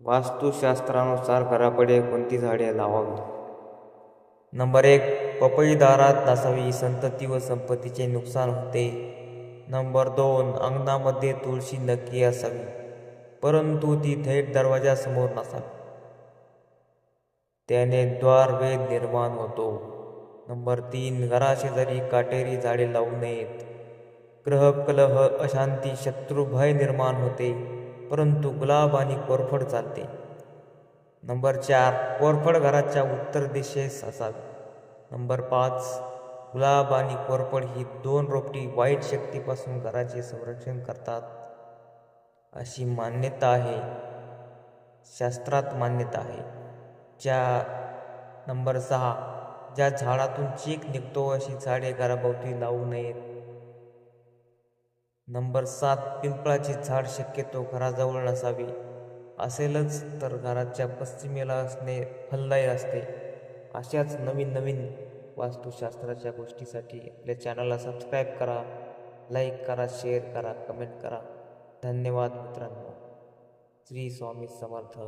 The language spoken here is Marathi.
वास्तुशास्त्रानुसार घरापुढे कोणती झाडे लावावी नंबर एक पपई दारात नसावी संतती व संपत्तीचे नुकसान होते. नंबर दोन अंगणामध्ये तुळशी नक्की असावी परंतु ती थेट दरवाजासमोर नसावी. त्याने द्वारभेद निर्माण होतो. नंबर तीन घराशेजारी काटेरी झाडे लावू नयेत ग्रह कलह अशांती शत्रुभय निर्माण होते. परंतु गुलाब आणि कोरफड चालते नंबर चार कोरफड घराच्या उत्तर दिशेस असावी. नंबर पाच गुलाब आणि कोरफड ही दोन रोपटी वाईट शक्तीपासून घराचे संरक्षण करतात अशी मान्यता आहे. शास्त्रात मान्यता आहे. ज्या नंबर सहा ज्या झाडातून चीक निघतो अशी झाडे घराभोवती लावू नयेत. नंबर सात पिंपळाची झाड शक्यतो घराजवळ असावी असेलच तर घराच्या पश्चिमेला असणे फलदायी असते. अशाच नवीन नवीन वास्तुशास्त्राच्या गोष्टीसाठी आपल्या चॅनलला सबस्क्राईब करा लाईक करा शेअर करा कमेंट करा. धन्यवाद मित्रांनो. श्री स्वामी समर्थ.